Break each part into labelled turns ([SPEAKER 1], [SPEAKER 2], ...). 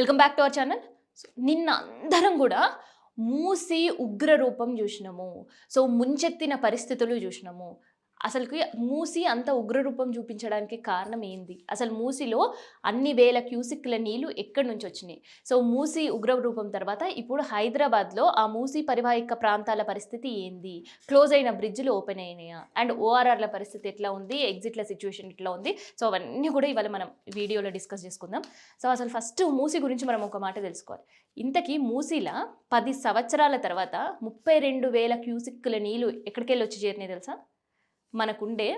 [SPEAKER 1] Welcome back to our channel నిన్న అందరం కూడా మూసి ఉగ్ర రూపం చూసినాము. సో ముంచెత్తిన పరిస్థితులు చూసినాము. అసలుకి మూసి అంత ఉగ్రరూపం చూపించడానికి కారణం ఏంది? అసలు మూసిలో అన్ని వేల క్యూసిక్ల నీళ్ళు ఎక్కడి నుంచి వచ్చినాయి? సో మూసి ఉగ్ర రూపం తర్వాత ఇప్పుడు హైదరాబాద్లో ఆ మూసి పరివాహిక ప్రాంతాల పరిస్థితి ఏంది? క్లోజ్ అయిన బ్రిడ్జ్లు ఓపెన్ అయినాయా? అండ్ ఓఆర్ఆర్ల పరిస్థితి ఎట్లా ఉంది? ఎగ్జిట్ల సిచ్యువేషన్ ఎట్లా ఉంది? సో అవన్నీ కూడా ఇవాళ మనం వీడియోలో డిస్కస్ చేసుకుందాం. సో అసలు ఫస్ట్ మూసి గురించి మనం ఒక మాట తెలుసుకోవాలి. ఇంతకీ మూసిలా పది సంవత్సరాల తర్వాత ముప్పై రెండు వేల క్యూసిక్ల నీళ్ళు ఎక్కడికెళ్ళి వచ్చి చేరినాయి తెలుసా? మనకుండే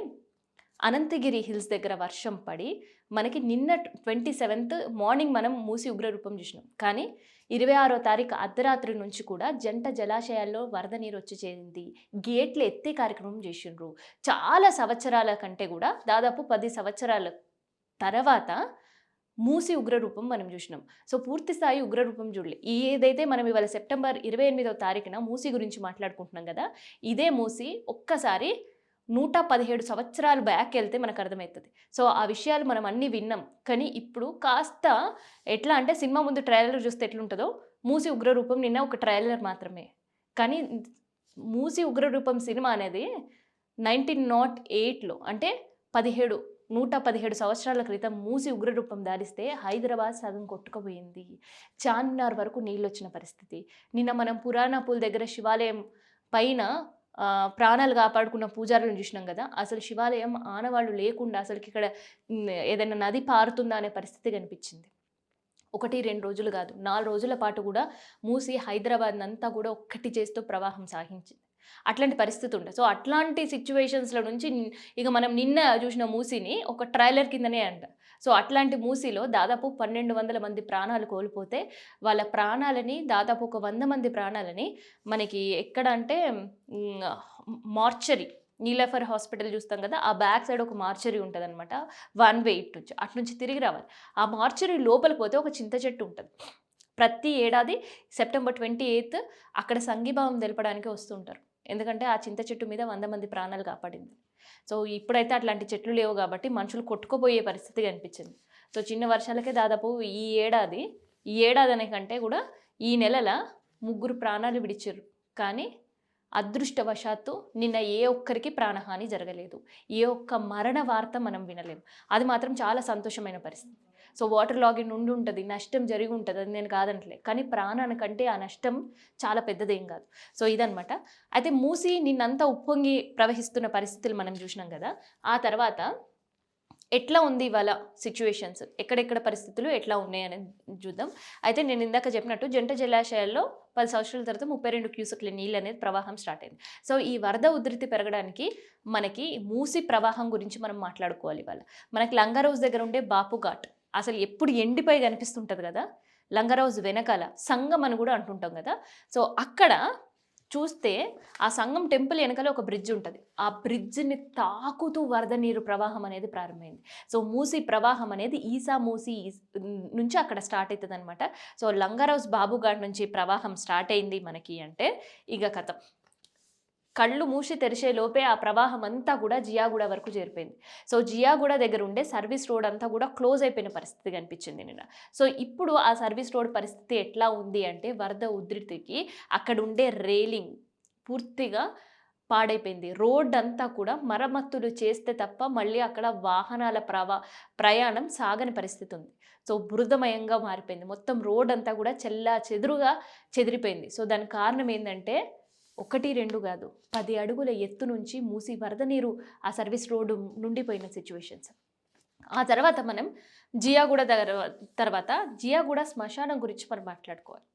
[SPEAKER 1] అనంతగిరి హిల్స్ దగ్గర వర్షం పడి మనకి నిన్న ట్వంటీ సెవెంత్ మార్నింగ్ మనం మూసి ఉగ్రరూపం చూసినాం. కానీ ఇరవై ఆరో తారీఖు అర్ధరాత్రి నుంచి కూడా జంట జలాశయాల్లో వరద నీరు వచ్చి చేరింది. గేట్లు ఎత్తే కార్యక్రమం చేసిండ్రు. చాలా సంవత్సరాల కంటే కూడా దాదాపు పది సంవత్సరాల తర్వాత మూసి ఉగ్రరూపం మనం చూసినాం. సో పూర్తి స్థాయి ఉగ్రరూపం చూడలే. ఏదైతే మనం ఇవాళ సెప్టెంబర్ ఇరవై ఎనిమిదవ తారీఖున మూసి గురించి మాట్లాడుకుంటున్నాం కదా ఇదే మూసి ఒక్కసారి నూట పదిహేడు సంవత్సరాలు బ్యాక్ వెళ్తే మనకు అర్థమవుతుంది. సో ఆ విషయాలు మనం అన్నీ విన్నాం. కానీ ఇప్పుడు కాస్త ఎట్లా అంటే సినిమా ముందు ట్రైలర్ చూస్తే ఎట్లుంటుందో మూసి ఉగ్రరూపం నిన్న ఒక ట్రైలర్ మాత్రమే. కానీ మూసి ఉగ్రరూపం సినిమా అనేది నైన్టీన్ నాట్ ఎయిట్లో అంటే పదిహేడు నూట పదిహేడు సంవత్సరాల క్రితం మూసి ఉగ్రరూపం దారిస్తే హైదరాబాద్ సగం కొట్టుకుపోయింది. చార్మినార్ వరకు నీళ్ళు వచ్చిన పరిస్థితి. నిన్న మనం పురాణ పూల్ దగ్గర శివాలయం పైన ప్రాణాలు కాపాడుకున్న పూజారులను చూసినాం కదా. అసలు శివాలయం ఆనవాళ్ళు లేకుండా అసలుకి ఇక్కడ ఏదైనా నది పారుతుందా అనే పరిస్థితి కనిపించింది. ఒకటి రెండు రోజులు కాదు నాలుగు రోజుల పాటు కూడా మూసి హైదరాబాద్ అంతా కూడా ఒక్కటి చేస్తూ ప్రవాహం సాగించింది. అట్లాంటి పరిస్థితి ఉండే. సో అట్లాంటి సిచ్యువేషన్స్లో నుంచి ఇక మనం నిన్న చూసిన మూసిని ఒక ట్రైలర్ కిందనే అంట. సో అట్లాంటి మూసిలో దాదాపు పన్నెండు వందల మంది ప్రాణాలు కోల్పోతే వాళ్ళ ప్రాణాలని దాదాపు ఒక వంద మంది ప్రాణాలని మనకి ఎక్కడ అంటే మార్చరీ నీలఫర్ హాస్పిటల్ చూస్తాం కదా ఆ బ్యాక్ సైడ్ ఒక మార్చరీ ఉంటుంది అనమాట వన్ వే ఇటు నుంచి అటు నుంచి తిరిగి రావాలి. ఆ మార్చరీ లోపలికి పోతే ఒక చింత చెట్టు ఉంటుంది. ప్రతి ఏడాది సెప్టెంబర్ ట్వంటీ ఎయిత్ అక్కడ సంఘీభావం తెలపడానికి వస్తుంటారు. ఎందుకంటే ఆ చింత చెట్టు మీద వంద మంది ప్రాణాలు కాపాడింది. సో ఇప్పుడైతే అట్లాంటి చెట్లు లేవు కాబట్టి మనుషులు కొట్టుకుపోయే పరిస్థితి కనిపించింది. సో చిన్న వర్షాలకే దాదాపు ఈ ఏడాది ఈ ఏడాది అనే కంటే కూడా ఈ నెలల ముగ్గురు ప్రాణాలు విడిచారు కానీ అదృష్టవశాత్తు నిన్న ఏ ఒక్కరికి ప్రాణహాని జరగలేదు. ఏ ఒక్క మరణ వార్త మనం వినలేం అది మాత్రం చాలా సంతోషమైన పరిస్థితి. సో వాటర్ లాగిన్ ఉండి ఉంటుంది నష్టం జరిగి ఉంటుంది అది నేను కాదంటలే. కానీ ప్రాణానికంటే ఆ నష్టం చాలా పెద్దదేం కాదు. సో ఇదనమాట అయితే మూసి నిన్నంతా ఉప్పొంగి ప్రవహిస్తున్న పరిస్థితులు మనం చూసినాం కదా ఆ తర్వాత ఎట్లా ఉంది ఇవాళ సిచ్యువేషన్స్ ఎక్కడెక్కడ పరిస్థితులు ఎట్లా ఉన్నాయని చూద్దాం. అయితే నేను ఇందాక చెప్పినట్టు జంట జలాశయాల్లో పది సంవత్సరాల తర్వాత ముప్పై రెండు క్యూసెక్ల నీళ్ళు అనేది ప్రవాహం స్టార్ట్ అయింది. సో ఈ వరద ఉధృతి పెరగడానికి మనకి మూసి ప్రవాహం గురించి మనం మాట్లాడుకోవాలి ఇవాళ. మనకి లంగారోజ్ దగ్గర ఉండే బాపు ఘాట్ అసలు ఎప్పుడు ఎండిపోయి కనిపిస్తుంటుంది కదా? లంగరౌజ్ వెనకాల సంగం అని కూడా అంటుంటాం కదా? సో అక్కడ చూస్తే ఆ సంగం టెంపుల్ వెనకాల ఒక బ్రిడ్జ్ ఉంటుంది. ఆ బ్రిడ్జ్ని తాకుతూ వరద నీరు ప్రవాహం అనేది ప్రారంభమైంది. సో మూసి ప్రవాహం అనేది ఈసా మూసి ఈస్- నుంచి అక్కడ స్టార్ట్ అవుతుంది అనమాట సో లంగరౌజ్ బాబుఘాట్ నుంచి ప్రవాహం స్టార్ట్ అయింది మనకి అంటే ఇక కథ. కళ్ళు మూసి తెరిచే లోపే ఆ ప్రవాహం అంతా కూడా జియాగూడ వరకు చేరిపోయింది. సో జియాగూడ దగ్గర ఉండే సర్వీస్ రోడ్ అంతా కూడా క్లోజ్ అయిపోయిన పరిస్థితి కనిపించింది నిన్న. సో ఇప్పుడు ఆ సర్వీస్ రోడ్ పరిస్థితి ఎట్లా ఉంది అంటే వరద ఉధృతికి అక్కడ ఉండే రేలింగ్ పూర్తిగా పాడైపోయింది. రోడ్ అంతా కూడా మరమ్మతులు చేస్తే తప్ప మళ్ళీ అక్కడ వాహనాల ప్రవా ప్రయాణం సాగని పరిస్థితి ఉంది. సో బురదమయంగా మారిపోయింది. మొత్తం రోడ్ అంతా కూడా చెల్లా చెదురుగా చెదిరిపోయింది. సో దాని కారణం ఏంటంటే ఒకటి రెండు కాదు పది అడుగుల ఎత్తు నుంచి మూసి వరద నీరు ఆ సర్వీస్ రోడ్డు నుండి పోయిన సిచ్యువేషన్స్. ఆ తర్వాత మనం జియాగూడ దగ్గర తర్వాత జియాగూడ శ్మశానం గురించి మనం మాట్లాడుకోవాలి.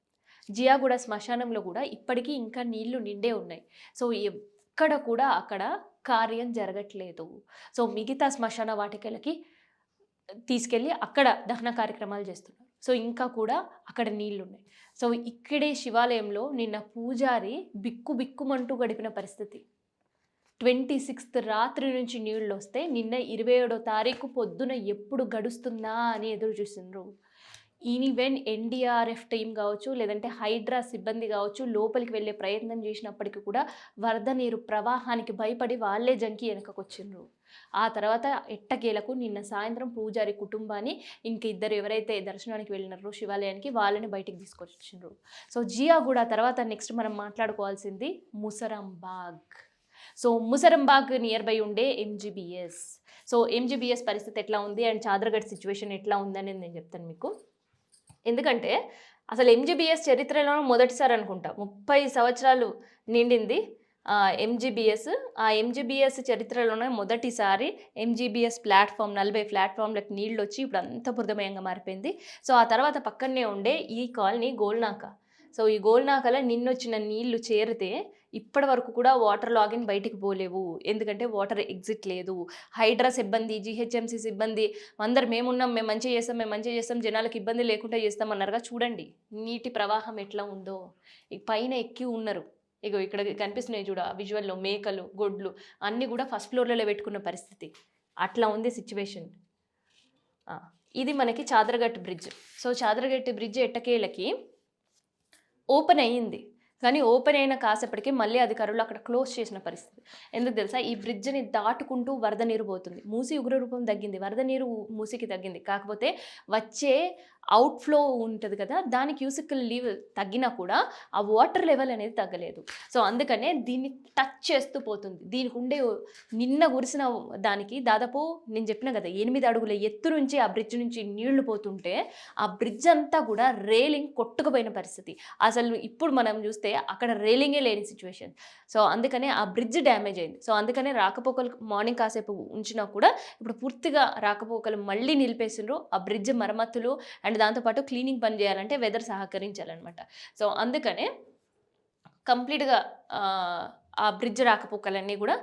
[SPEAKER 1] జియాగూడ శ్మశానంలో కూడా ఇప్పటికీ ఇంకా నీళ్ళు నిండే ఉన్నాయి. సో ఎక్కడ కూడా అక్కడ కార్యం జరగట్లేదు. సో మిగతా శ్మశాన వాటికలకి తీసుకెళ్ళి అక్కడ దహన కార్యక్రమాలు చేస్తున్నారు. సో ఇంకా కూడా అక్కడ నీళ్ళు ఉన్నాయి సో ఇక్కడే శివాలయంలో నిన్న పూజారి బిక్కు బిక్కుమంటూ గడిపిన పరిస్థితి. ట్వంటీ సిక్స్త్ రాత్రి నుంచి నీళ్ళు వస్తే నిన్న ఇరవై ఏడో తారీఖు పొద్దున ఎప్పుడు గడుస్తుందా అని ఎదురు చూసిండ్రు ఈవెన్ ఎన్డీఆర్ఎఫ్ టీం కావచ్చు లేదంటే హైడ్రా సిబ్బంది కావచ్చు లోపలికి వెళ్ళే ప్రయత్నం చేసినప్పటికీ కూడా వరద నీరు ప్రవాహానికి భయపడి వాళ్ళే జంకి వెనకకు వచ్చిండ్రు ఆ తర్వాత ఎట్టకేలకు నిన్న సాయంత్రం పూజారి కుటుంబాన్ని ఇంక ఇద్దరు ఎవరైతే దర్శనానికి వెళ్ళినారో శివాలయానికి వాళ్ళని బయటికి తీసుకొచ్చిండ్రు సో జియా కూడా తర్వాత నెక్స్ట్ మనం మాట్లాడుకోవాల్సింది Musarambagh. So Musarambagh near by ఉండే ఎంజీబీఎస్. సో ఎంజీబీఎస్ పరిస్థితి ఎట్లా ఉంది? అండ్ చాదరగఢ్ సిచ్యువేషన్ ఎట్లా ఉందని నేను చెప్తాను మీకు. ఎందుకంటే అసలు ఎంజీబీఎస్ చరిత్రలో మొదటిసారి అనుకుంటా. ముప్పై సంవత్సరాలు నిండింది. ఎంజీబీఎస్ ఆ ఎంజీబీఎస్ చరిత్రలోనే మొదటిసారి ఎంజీబీఎస్ ప్లాట్ఫామ్ నలభై ప్లాట్ఫామ్లకు నీళ్ళు వచ్చి ఇప్పుడు అంత బురదమయంగా మారిపోయింది. సో ఆ తర్వాత పక్కనే ఉండే ఈ కాలనీ గోల్నాక. సో ఈ గోల్నాకలో నిన్నొచ్చిన నీళ్ళు చేరితే ఇప్పటి వరకు కూడా వాటర్ లాగిన్ బయటికి పోలేవు. ఎందుకంటే వాటర్ ఎగ్జిట్ లేదు. హైడ్రా సిబ్బంది జిహెచ్ఎంసీ సిబ్బంది అందరు మేమున్నాం మేము మంచిగా చేస్తాం మేము మంచిగా చేస్తాం జనాలకు ఇబ్బంది లేకుండా చేస్తాం అన్నారుగా. చూడండి నీటి ప్రవాహం ఎట్లా ఉందో. పైన ఎక్కి ఉన్నారు. ఇగో ఇక్కడ కనిపిస్తున్నాయి చూడ విజువల్లో మేకలు గొడ్లు అన్నీ కూడా ఫస్ట్ ఫ్లోర్లలో పెట్టుకున్న పరిస్థితి. అట్లా ఉంది సిచ్యువేషన్. ఇది మనకి Chaderghat bridge. So Chaderghat bridge ఎట్టకేలకి open అయ్యింది. కానీ ఓపెన్ అయిన కాసేపటికి మళ్ళీ అధికారులు అక్కడ క్లోజ్ చేసిన పరిస్థితి. ఎందుకు తెలుసా? ఈ బ్రిడ్జ్ని దాటుకుంటూ వరద నీరు పోతుంది. మూసి ఉగ్ర రూపం తగ్గింది. వరద నీరు మూసికి తగ్గింది. కాకపోతే వచ్చే అవుట్ఫ్లో ఉంటుంది కదా దానికి క్యూసిక్ లీవ్ తగ్గినా కూడా ఆ వాటర్ లెవెల్ అనేది తగ్గలేదు. సో అందుకనే దీన్ని టచ్ చేస్తూ పోతుంది. దీనికి ఉండే నిన్న కురిసిన దానికి దాదాపు నేను చెప్పిన కదా ఎనిమిది అడుగుల ఎత్తు నుంచి ఆ బ్రిడ్జ్ నుంచి నీళ్ళు పోతుంటే ఆ బ్రిడ్జ్ అంతా కూడా రేలింగ్ కొట్టుకుపోయిన పరిస్థితి. అసలు ఇప్పుడు మనం చూస్తే అక్కడ రేలింగే లేని సిచ్యువేషన్ సో అందుకనే ఆ బ్రిడ్జ్ డ్యామేజ్ అయింది. సో అందుకనే రాకపోకలు మార్నింగ్ కాసేపు ఉంచినా కూడా ఇప్పుడు పూర్తిగా రాకపోకలు మళ్ళీ నిలిపేసిండ్రు. ఆ బ్రిడ్జ్ మరమ్మతులు అండ్ దాంతోపాటు క్లీనింగ్ పని చేయాలంటే వెదర్ సహకరించాలన్నమాట. సో అందుకనే కంప్లీట్గా ఆ బ్రిడ్జ్ రాకపోకలన్నీ కూడా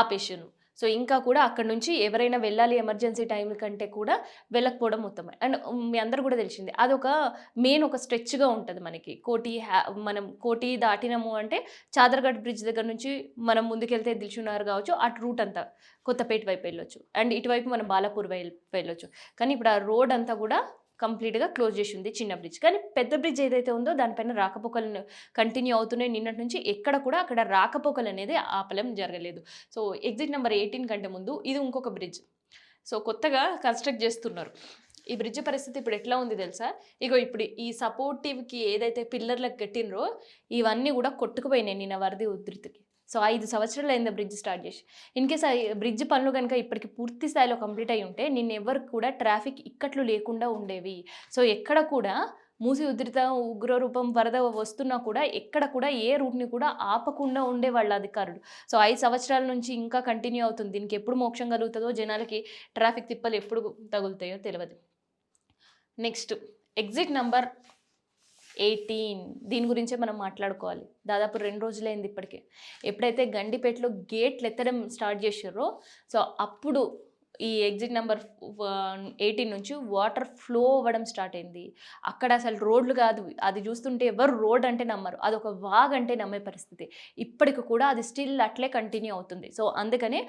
[SPEAKER 1] ఆపేసాను సో ఇంకా కూడా అక్కడ నుంచి ఎవరైనా వెళ్ళాలి ఎమర్జెన్సీ టైం కంటే కూడా వెళ్ళకపోవడం ఉత్తమం. అండ్ మీ అందరు కూడా తెలిసింది అదొక మెయిన్ ఒక స్ట్రెచ్గా ఉంటుంది మనకి. కోటి హ్యా మనం కోటి దాటినాము అంటే చాదర్ఘడ్ బ్రిడ్జ్ దగ్గర నుంచి మనం ముందుకెళ్తే దిల్చున్నారు కావచ్చు అటు రూట్ అంతా కొత్తపేట వైపు వెళ్ళొచ్చు. అండ్ ఇటువైపు మనం బాలాపూర్ వెళ్ళొచ్చు. కానీ ఇప్పుడు ఆ రోడ్ అంతా కూడా కంప్లీట్గా క్లోజ్ చేసి ఉంది చిన్న బ్రిడ్జ్. కానీ పెద్ద బ్రిడ్జ్ ఏదైతే ఉందో దానిపైన రాకపోకలు కంటిన్యూ అవుతున్నాయి. నిన్నటి నుంచి ఎక్కడ కూడా అక్కడ రాకపోకలు అనేది ఆపలం జరగలేదు. సో ఎగ్జిట్ నెంబర్ ఎయిటీన్ కంటే ముందు ఇది ఇంకొక బ్రిడ్జ్. సో కొత్తగా కన్స్ట్రక్ట్ చేస్తున్నారు. ఈ బ్రిడ్జ్ పరిస్థితి ఇప్పుడు ఎట్లా ఉంది తెలుసా? ఇగో ఇప్పుడు ఈ సపోర్టివ్కి ఏదైతే పిల్లర్లకు కట్టినరో ఇవన్నీ కూడా కొట్టుకుపోయినాయి నిన్న వరది ఉధృతికి. సో ఐదు సంవత్సరాలు అయింది బ్రిడ్జ్ స్టార్ట్ చేసి. ఇన్ కేస్ బ్రిడ్జ్ పనులు కనుక ఇప్పటికి పూర్తి స్థాయిలో కంప్లీట్ అయి ఉంటే నిన్న ఎవరు కూడా ట్రాఫిక్ ఇక్కట్లు లేకుండా ఉండేవి. సో ఎక్కడ కూడా మూసి ఉధృత ఉగ్రరూపం వరద వస్తున్నా కూడా ఎక్కడ కూడా ఏ రూట్ని కూడా ఆపకుండా ఉండే వాళ్ళ అధికారులు. సో ఐదు సంవత్సరాల నుంచి ఇంకా కంటిన్యూ అవుతుంది. దీనికి ఎప్పుడు మోక్షం కలుగుతుందో జనాలకి ట్రాఫిక్ తిప్పలు ఎప్పుడు తగులుతాయో తెలియదు నెక్స్ట్ ఎగ్జిట్ నంబర్ ఎయిటీన్ దీని గురించే మనం మాట్లాడుకోవాలి. దాదాపు రెండు రోజులైంది ఇప్పటికే. ఎప్పుడైతే గండిపేటలో గేట్లు ఎత్తడం స్టార్ట్ చేసారో సో అప్పుడు ఈ ఎగ్జిట్ నెంబర్ ఎయిటీన్ నుంచి వాటర్ ఫ్లో అవ్వడం స్టార్ట్ అయింది. అక్కడ అసలు రోడ్లు కాదు అది చూస్తుంటే ఎవరు రోడ్ అంటే నమ్మరు అది ఒక వాగ్ అంటే నమ్మే పరిస్థితి. ఇప్పటికి కూడా అది స్టిల్ అట్లే కంటిన్యూ అవుతుంది. సో అందుకనే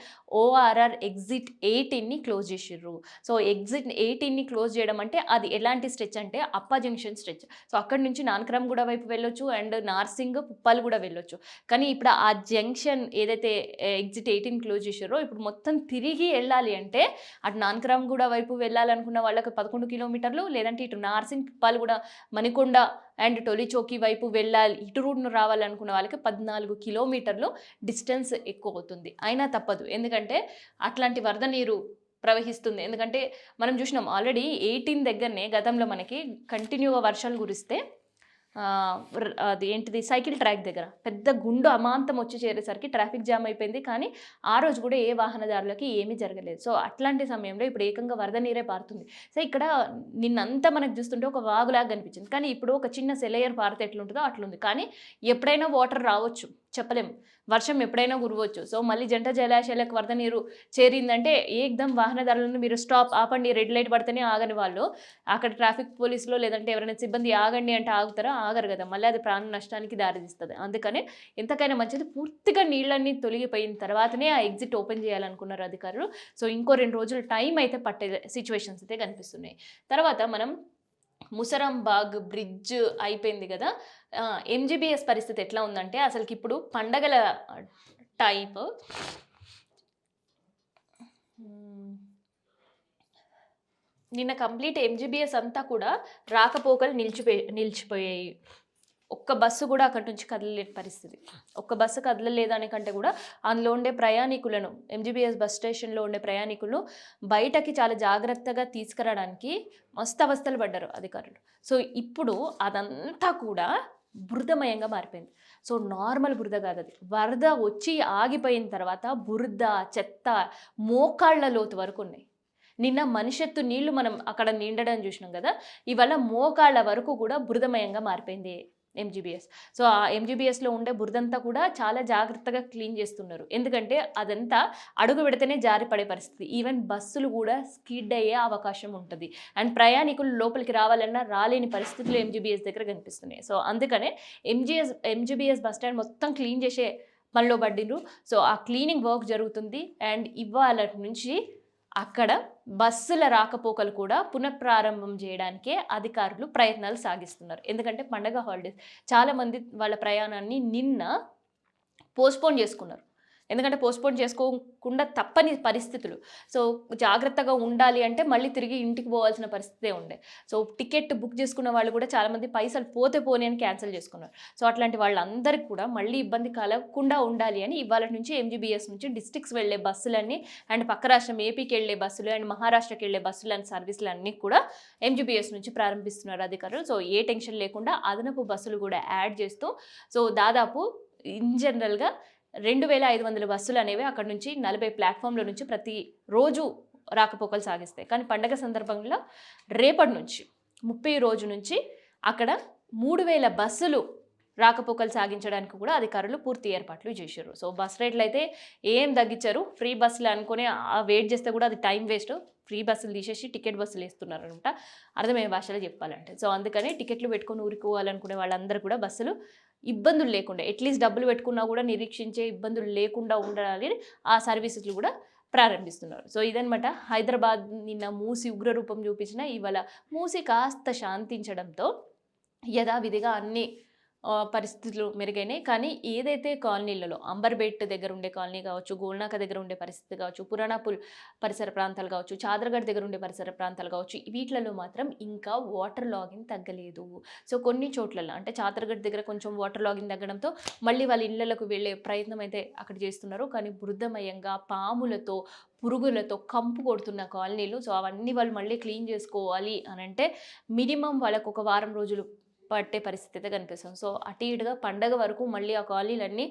[SPEAKER 1] ఓఆర్ఆర్ ఎగ్జిట్ ఎయిటీన్ని క్లోజ్ చేసిర్రు. సో ఎగ్జిట్ ఎయిటీన్ని క్లోజ్ చేయడం అంటే అది ఎలాంటి స్ట్రెచ్ అంటే అప్ప జంక్షన్ స్ట్రెచ్ సో అక్కడి నుంచి నానక్రమ్ కూడా వైపు వెళ్ళొచ్చు అండ్ నార్సింగ్ పుప్పాలు కూడా వెళ్ళొచ్చు. కానీ ఇప్పుడు ఆ జంక్షన్ ఏదైతే ఎగ్జిట్ ఎయిటీన్ క్లోజ్ చేసారో ఇప్పుడు మొత్తం తిరిగి వెళ్ళాలి అంటే అంటే అటు నాన్కరామ్ కూడా వైపు వెళ్ళాలనుకున్న వాళ్ళకి పదకొండు కిలోమీటర్లు లేదంటే ఇటు నార్సింగ్పాల్ కూడా మణికొండ అండ్ టొలిచోకి వైపు వెళ్ళాలి ఇటు రూట్ను రావాలనుకున్న వాళ్ళకి పద్నాలుగు కిలోమీటర్లు డిస్టెన్స్ ఎక్కువ అవుతుంది. అయినా తప్పదు. ఎందుకంటే అట్లాంటి వరద నీరు ప్రవహిస్తుంది. ఎందుకంటే మనం చూసినాం ఆల్రెడీ ఎయిటీన్ దగ్గరనే గతంలో మనకి కంటిన్యూగా వర్షాలు కురిస్తే అది ఏంటిది సైకిల్ ట్రాక్ దగ్గర. పెద్ద గుండు అమాంతం వచ్చి చేరేసరికి ట్రాఫిక్ జామ్ అయిపోయింది. కానీ ఆ రోజు కూడా ఏ వాహనదారులకి ఏమీ జరగలేదు. సో అట్లాంటి సమయంలో ఇప్పుడు ఏకంగా వరద నీరే పారుతుంది. సో ఇక్కడ నిన్నంతా మనకు చూస్తుంటే ఒక వాగులాగా కనిపించింది కానీ ఇప్పుడు ఒక చిన్న సెలయర్ పారితే ఎట్లుంటుందో అట్లుంది. కానీ ఎప్పుడైనా వాటర్ రావచ్చు. చెప్పలేం వర్షం ఎప్పుడైనా కురవచ్చు. సో మళ్ళీ జంట జలాశయాలకు వరద నీరు చేరిందంటే ఏకదం వాహనదారులను మీరు స్టాప్ ఆపండి. రెడ్ లైట్ పడితేనే ఆగని వాళ్ళు. అక్కడ ట్రాఫిక్ పోలీసులో లేదంటే ఎవరైనా సిబ్బంది ఆగండి అంటే ఆగుతారా? ఆగరు కదా మళ్ళీ అది ప్రాణ నష్టానికి దారితీస్తుంది. అందుకనే ఎంతకైనా మంచిది పూర్తిగా నీళ్ళన్నీ తొలగిపోయిన తర్వాతనే ఆ ఎగ్జిట్ ఓపెన్ చేయాలనుకున్నారు అధికారులు. సో ఇంకో రెండు రోజులు టైం అయితే పట్టే సిచ్యువేషన్స్ అయితే కనిపిస్తున్నాయి. తర్వాత మనం ముసరాంబాగ్ బ్రిడ్జ్ అయిపోయింది కదా ఎంజీబీఎస్ పరిస్థితి ఎట్లా ఉందంటే అసలుకి ఇప్పుడు పండగల టైప్ నిన్న కంప్లీట్ ఎంజీబీఎస్ అంతా కూడా రాకపోకలు నిలిచిపోయి నిలిచిపోయాయి. ఒక్క బస్సు కూడా అక్కడి నుంచి కదలలేని పరిస్థితి. ఒక్క బస్సు కదలలేదాని కంటే కూడా అందులో ఉండే ప్రయాణికులను ఎంజీబీఎస్ బస్ స్టేషన్లో ఉండే ప్రయాణికులను బయటకి చాలా జాగ్రత్తగా తీసుకురావడానికి మస్తు అవస్థలు పడ్డారు అధికారులు. సో ఇప్పుడు అదంతా కూడా బురదమయంగా మారిపోయింది. సో నార్మల్ బురద కాదు అది. వరద వచ్చి ఆగిపోయిన తర్వాత బురద చెత్త మోకాళ్ళ లోతు వరకు ఉన్నాయి. నిన్న మనిషెత్తు నీళ్ళు మనం అక్కడ నిండడం చూసినాం కదా ఇవాళ మోకాళ్ళ వరకు కూడా బురదమయంగా మారిపోయింది ఎంజీబీఎస్ సో ఆ ఎంజీబీఎస్లో ఉండే బురదంతా కూడా చాలా జాగ్రత్తగా క్లీన్ చేస్తున్నారు. ఎందుకంటే అదంతా అడుగు పెడితేనే జారి పడే పరిస్థితి. ఈవెన్ బస్సులు కూడా స్కిడ్ అయ్యే అవకాశం ఉంటుంది. అండ్ ప్రయాణికులు లోపలికి రావాలన్నా రాలేని పరిస్థితులు ఎంజీబీఎస్ దగ్గర కనిపిస్తున్నాయి. సో అందుకనే ఎంజీఎస్ ఎంజీబీఎస్ బస్ స్టాండ్ మొత్తం క్లీన్ చేసే పనిలో పడ్డిండ్రు సో ఆ క్లీనింగ్ వర్క్ జరుగుతుంది. అండ్ ఇవాళ నుంచి అక్కడ బస్సుల రాకపోకలు కూడా పునఃప్రారంభం చేయడానికే అధికారులు ప్రయత్నాలు సాగిస్తున్నారు. ఎందుకంటే పండగ హాలిడేస్ చాలామంది వాళ్ళ ప్రయాణాన్ని నిన్న పోస్ట్పోన్ చేసుకున్నారు. ఎందుకంటే పోస్ట్పోన్ చేసుకోకుండా తప్పని పరిస్థితులు. సో జాగ్రత్తగా ఉండాలి అంటే మళ్ళీ తిరిగి ఇంటికి పోవాల్సిన పరిస్థితే ఉండే. సో టికెట్ బుక్ చేసుకున్న వాళ్ళు కూడా చాలామంది పైసలు పోతే పోనీ అని క్యాన్సిల్ చేసుకున్నారు. సో అట్లాంటి వాళ్ళందరికీ కూడా మళ్ళీ ఇబ్బంది కలగకుండా ఉండాలి అని ఇవాళ నుంచి ఎంజీబీఎస్ నుంచి డిస్ట్రిక్ట్స్ వెళ్ళే బస్సులన్నీ అండ్ పక్క రాష్ట్రం ఏపీకి వెళ్ళే బస్సులు అండ్ మహారాష్ట్రకి వెళ్ళే బస్సులు అండ్ సర్వీసులు అన్నీ కూడా ఎంజీబీఎస్ నుంచి ప్రారంభిస్తున్నారు అధికారులు. సో ఏ టెన్షన్ లేకుండా అదనపు బస్సులు కూడా యాడ్ చేస్తూ సో దాదాపు ఇన్ జనరల్గా రెండు వేల ఐదు వందల బస్సులు అనేవి అక్కడ నుంచి నలభై ప్లాట్ఫామ్ల నుంచి ప్రతి రోజు రాకపోకలు సాగిస్తాయి. కానీ పండగ సందర్భంలో రేపటి నుంచి ముప్పై రోజు నుంచి అక్కడ మూడు వేల బస్సులు రాకపోకలు సాగించడానికి కూడా అధికారులు పూర్తి ఏర్పాట్లు చేశారు. సో బస్ రేట్లు అయితే ఏం తగ్గించారు. ఫ్రీ బస్సులు అనుకుని వెయిట్ చేస్తే కూడా అది టైం వేస్ట్. ఫ్రీ బస్సులు తీసేసి టికెట్ బస్సులు వేస్తున్నారు అనమాట అర్థమయ్యే భాషలో చెప్పాలంటే. సో అందుకని టికెట్లు పెట్టుకొని ఊరుకోవాలనుకునే వాళ్ళందరూ కూడా బస్సులు ఇబ్బందులు లేకుండా అట్లీస్ట్ డబ్బులు పెట్టుకున్నా కూడా నిరీక్షించే ఇబ్బందులు లేకుండా ఉండాలని ఆ సర్వీసెస్లు కూడా ప్రారంభిస్తున్నారు. సో ఇదనమాట హైదరాబాద్ నిన్న మూసి ఉగ్రరూపం చూపించిన ఇవాళ మూసి కాస్త శాంతించడంతో యథావిధిగా అన్ని పరిస్థితులు మెరుగైనాయి. కానీ ఏదైతే కాలనీలలో అంబర్బేట్ దగ్గర ఉండే కాలనీ కావచ్చు గోల్నాక దగ్గర ఉండే పరిస్థితి కావచ్చు పురాణాపుల్ పరిసర ప్రాంతాలు కావచ్చు చాదరగఢ్ దగ్గర ఉండే పరిసర ప్రాంతాలు కావచ్చు వీటిలలో మాత్రం ఇంకా వాటర్ లాగిన్ తగ్గలేదు. సో కొన్ని చోట్లలో అంటే చాదరగఢ్ దగ్గర కొంచెం వాటర్ లాగిన్ తగ్గడంతో మళ్ళీ వాళ్ళ ఇళ్ళలకు వెళ్ళే ప్రయత్నం అయితే అక్కడ చేస్తున్నారు. కానీ బృద్ధమయంగా పాములతో పురుగులతో కంపు కొడుతున్న కాలనీలు. సో అవన్నీ వాళ్ళు మళ్ళీ క్లీన్ చేసుకోవాలి అని అంటే మినిమం వాళ్ళకు ఒక వారం రోజులు పట్టే పరిస్థితి అయితే కనిపిస్తుంది. సో అటు ఇటుగా పండగ వరకు మళ్ళీ ఆ కాలనీలన్నీ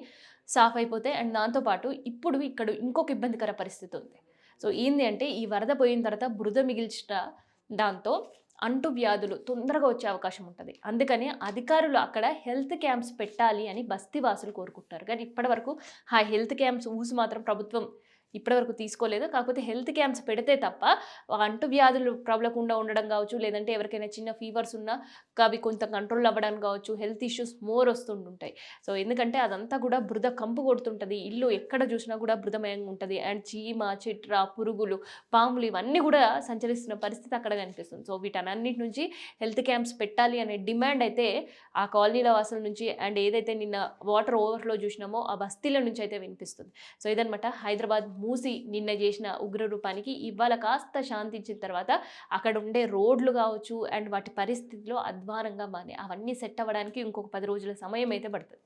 [SPEAKER 1] సాఫ్ అయిపోతాయి. అండ్ దాంతోపాటు ఇప్పుడు ఇక్కడ ఇంకొక ఇబ్బందికర పరిస్థితి ఉంది. సో ఏంది అంటే ఈ వరద పోయిన తర్వాత బురద మిగిల్చిన దాంతో అంటు వ్యాధులు తొందరగా వచ్చే అవకాశం ఉంటుంది. అందుకని అధికారులు అక్కడ హెల్త్ క్యాంప్స్ పెట్టాలి అని బస్తీవాసులు కోరుకుంటారు కానీ ఇప్పటివరకు ఆ హెల్త్ క్యాంప్స్ ఊసి మాత్రం ప్రభుత్వం ఇప్పటివరకు తీసుకోలేదు. కాకపోతే హెల్త్ క్యాంప్స్ పెడితే తప్ప అంటువ్యాధులు ప్రబలకుండా ఉండడం కావచ్చు లేదంటే ఎవరికైనా చిన్న ఫీవర్స్ ఉన్నా అవి కొంత కంట్రోల్ అవ్వడం కావచ్చు హెల్త్ ఇష్యూస్ మోర్ వస్తుంటుంటాయి. సో ఎందుకంటే అదంతా కూడా బృద కంపు కొడుతుంటుంది. ఇల్లు ఎక్కడ చూసినా కూడా బృదమయంగా ఉంటుంది. అండ్ చీమ చిట్ర పురుగులు పాములు ఇవన్నీ కూడా సంచరిస్తున్న పరిస్థితి అక్కడ కనిపిస్తుంది. సో వీటన్నిటి నుంచి హెల్త్ క్యాంప్స్ పెట్టాలి అనే డిమాండ్ అయితే ఆ కాలనీల వాసుల నుంచి అండ్ ఏదైతే నిన్న వాటర్ ఓవర్ఫ్లో చూసినామో ఆ బస్తీల నుంచి అయితే వినిపిస్తుంది. సో ఇదనమాట హైదరాబాద్ మూసి నిన్న చేసిన ఉగ్ర రూపానికి ఇవాళ కాస్త శాంతించిన తర్వాత అక్కడ ఉండే రోడ్లు కావచ్చు అండ్ వాటి పరిస్థితిలో అధ్వానంగా మానే అవన్నీ సెట్ అవ్వడానికి ఇంకొక పది రోజుల సమయం అయితే పడుతుంది.